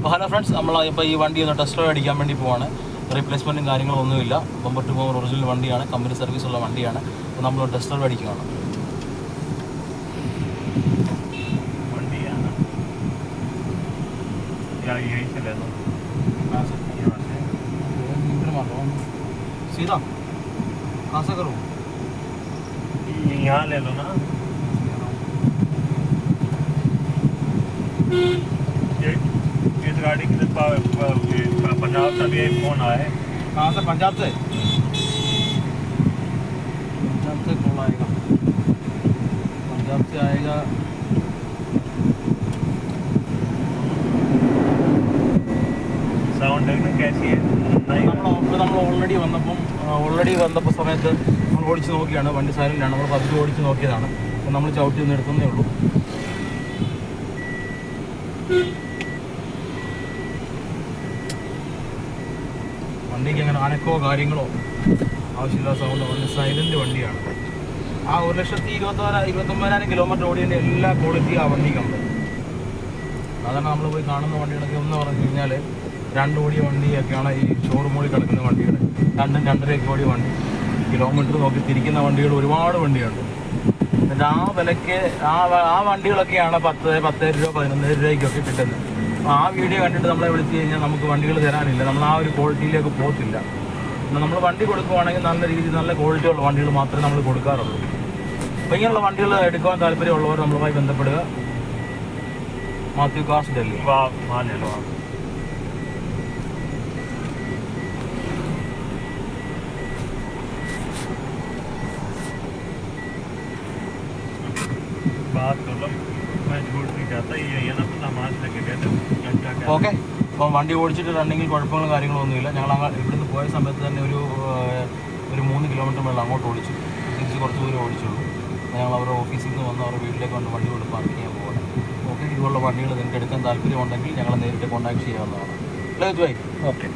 Hello friends നമ്മൾ ഇപ്പോൾ ഈ വണ്ടി ഒന്ന് ടെസ്റ്റ് ഡ്രൈവ് അടിക്കാൻ വേണ്ടി പോവാണ് റീപ്ലേസ്മെൻറ്റും കാര്യങ്ങളും ഒന്നുമില്ല ബമ്പർ ടു ബമ്പർ ഒറിജിനൽ വണ്ടിയാണ് കമ്പനി സർവീസ് ഉള്ള വണ്ടിയാണ് അപ്പോൾ നമ്മൾ ടെസ്റ്റ് ഡ്രൈവ് അടിക്കുകയാണ് मंडियाना या यहीं से ले लो यहाँ से सीधा कहाँ से करूँ यहाँ ले लो ना पंजाब से भी एक फोन आया है कहाँ से पंजाब से पंजाब से कौन आएगा पंजाब से आएगा साउंड एकदम कैसी है नहीं നമ്മൾ നമ്മൾ ഓൾറെഡി വന്നപ്പം ഓൾറെഡി വന്നപ്പോൾ സമയത്ത് നമ്മൾ ഓടിച്ച് നോക്കിയാണ് വണ്ടി സൈലൻ്റ് ആണ് നമ്മൾ പതുക്കെ ഓടിച്ച് നോക്കിയതാണ് അപ്പോൾ നമ്മൾ ചവിട്ടി ഒന്ന് എടുക്കുന്നേ ഉള്ളൂ വണ്ടിക്ക് അങ്ങനെ അനക്കോ കാര്യങ്ങളോ ആവശ്യമില്ലാത്ത സൗണ്ട് വണ്ടി സൈലന്റ് വണ്ടിയാണ്. ആ ഒരു ലക്ഷത്തി ഇരുപത്തോര ഇരുപത്തൊമ്പതിനായിരം കിലോമീറ്റർ ഓടിയതിന്റെ എല്ലാ ക്വാളിറ്റി ആ വണ്ടിക്കുണ്ട് അതാണ് നമ്മൾ പോയി കാണുന്ന വണ്ടികളൊക്കെ ഒന്ന് പറഞ്ഞു കഴിഞ്ഞാൽ രണ്ട് ഓടിയ വണ്ടിയൊക്കെയാണ് ഈ ഷോറൂമുകളിൽ കിടക്കുന്ന വണ്ടികൾ രണ്ടും രണ്ടരയൊക്കെ ഓടിയ വണ്ടി. കിലോമീറ്റർ നോക്കി തിരിക്കുന്ന വണ്ടികൾ ഒരുപാട് വണ്ടിയുണ്ട് എന്നിട്ട് ആ വിലയ്ക്ക് ആ ആ വണ്ടികളൊക്കെയാണ് പത്ത് പത്തേ രൂപ പതിനൊന്ന് രൂപയ്ക്കൊക്കെ കിട്ടുന്നത്. ആ വീഡിയോ കണ്ടിട്ട് നമ്മളെ വിളിച്ചു കഴിഞ്ഞാൽ നമുക്ക് വണ്ടികൾ തരാനില്ല. നമ്മൾ ആ ഒരു ക്വാളിറ്റിയിലേക്ക് പോകത്തില്ല. നമ്മൾ വണ്ടി കൊടുക്കുവാണെങ്കിൽ നല്ല രീതിയിൽ നല്ല ക്വാളിറ്റിയുള്ള വണ്ടികൾ മാത്രമേ നമ്മൾ കൊടുക്കാറുള്ളൂ. അപ്പോൾ ഇങ്ങനെയുള്ള വണ്ടികൾ എടുക്കാൻ താല്പര്യമുള്ളവർ നമ്മളുമായി ബന്ധപ്പെടുക. മാത്യു കാസ് ഡൽഹി. वाह ഓക്കെ. അപ്പം വണ്ടി ഓടിച്ചിട്ട് റണ്ണിങ്ങിൽ കുഴപ്പങ്ങളും കാര്യങ്ങളും ഒന്നുമില്ല. ഞങ്ങൾ അങ്ങ് ഇവിടുന്ന് പോയ സമയത്ത് തന്നെ ഒരു ഒരു മൂന്ന് കിലോമീറ്റർ മേളിൽ അങ്ങോട്ട് ഓടിച്ചു. തിരിച്ച് കുറച്ച് ദൂരം ഓടിച്ചുള്ളൂ. ഞങ്ങൾ അവരുടെ ഓഫീസിൽ നിന്ന് വന്ന് അവരുടെ വീട്ടിലേക്ക് വന്ന് വണ്ടി കൊണ്ട് പാർക്ക് ചെയ്യാൻ പോകണം ഓക്കെ ഇതുപോലുള്ള വണ്ടികൾ നിങ്ങൾക്ക് എടുക്കാൻ താല്പര്യമുണ്ടെങ്കിൽ ഞങ്ങളെ നേരിട്ട് കോൺടാക്ട് ചെയ്യാവുന്നതാണ്. ഓക്കെ. ओके